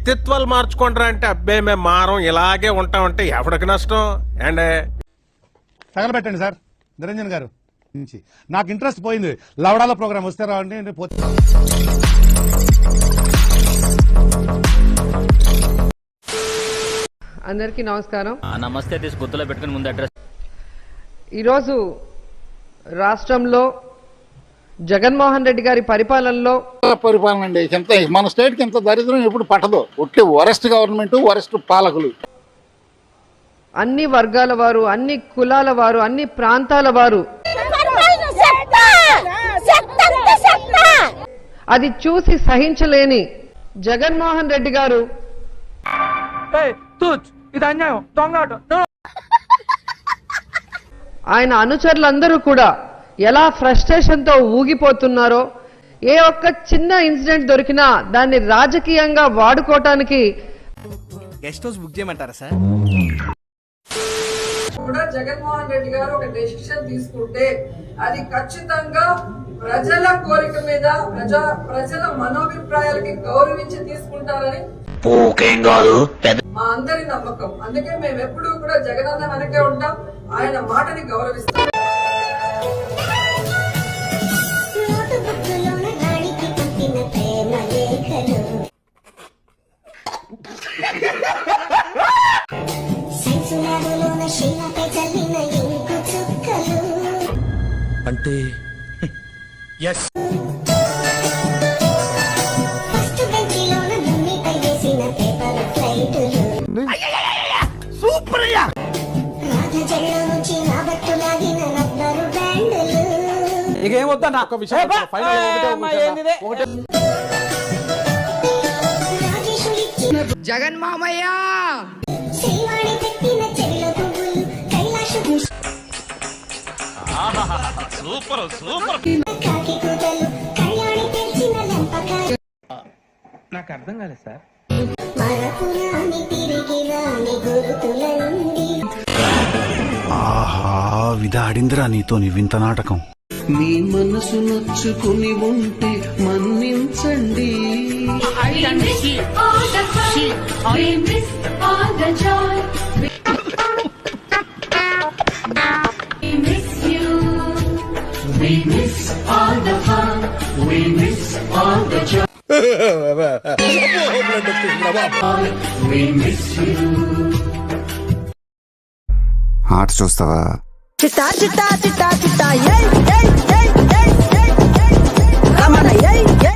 వ్యక్తిత్వాలు మార్చుకుంటారా అంటే అబ్బే మేము మారం ఇలాగే ఉంటామంటే ఎవడికి నష్టం? And తగలబెట్టండి sir. నిరంజన్ గారు. నుంచి. నాకు ఇంట్రెస్ట్ పోయింది. లవడాల ప్రోగ్రామ్ వస్తే రావండి నేను పోతే అందరికీ నమస్కారం. ఆ నమస్తే తీసి గుర్తులో పెట్టుకుని ముందు అడ్రస్ ఈరోజు రాష్ట్రంలో జగన్మోహన్ రెడ్డి గారి పరిపాలనలో పరిపాలన అండి. ఎంత మన స్టేట్కి ఇంత దరిద్రం ఎప్పుడు పట్టదు. ఒట్టి వరస్ట్ గవర్నమెంట్ వరస్ట్ పాలకులు. అన్ని వర్గాల వారు అన్ని కులాల వారు అన్ని ప్రాంతాల వారు అది చూసి సహించలేని జగన్మోహన్ రెడ్డి గారు. ఆయన అనుచరులందరూ కూడా ఎలా ఫ్రస్ట్రేషన్తో ఊగిపోతున్నారో ఏ ఒక్క చిన్న ఇన్సిడెంట్ దొరికినా దాన్ని రాజకీయంగా వాడుకోవటానికి గెస్ట్ హౌస్ బుక్ చేయమంటారా సార్? కూడా జగన్మోహన్ రెడ్డి గారు ఒక డెసిషన్ తీసుకుంటే అది ఖచ్చితంగా ప్రజల కోరిక మీద ప్రజా ప్రజల మనోభిప్రాయాలకి గౌరవించి తీసుకుంటారని మా అందరి నమ్మకం. అందుకే మేము ఎప్పుడూ కూడా జగనన్న వెనకే ఉంటాం. ఆయన మాటని గౌరవిస్తాం. శీలపై చల్లిన ఇంకు చుక్కలు. అంటే? ఫస్ట్ బెంచిలోన భూమిపై పేపర్ ఫ్లైటులు సూపర్ రాధ జెండా నుంచి నా బట్టు లాగిన రబ్బరు బ్యాండులు ఇక ఏమొద్దన్నా ఒక విషయం రాజేశుడిచ్చిన జగన్ మామయ్య తెచ్చిన లంపకాయ నాకు అర్థం కాలేదు సార్ మరపురాని తిరిగి రాని గురుతులండి ఆహా విధాడిందిరా నీతో నీ వింత నాటకం మీ మనసు నొచ్చుకుని ఉంటే మన్నించండి ఆట చూస్తావా? చిట్టా చిట్టా చిట్టా చిట్టా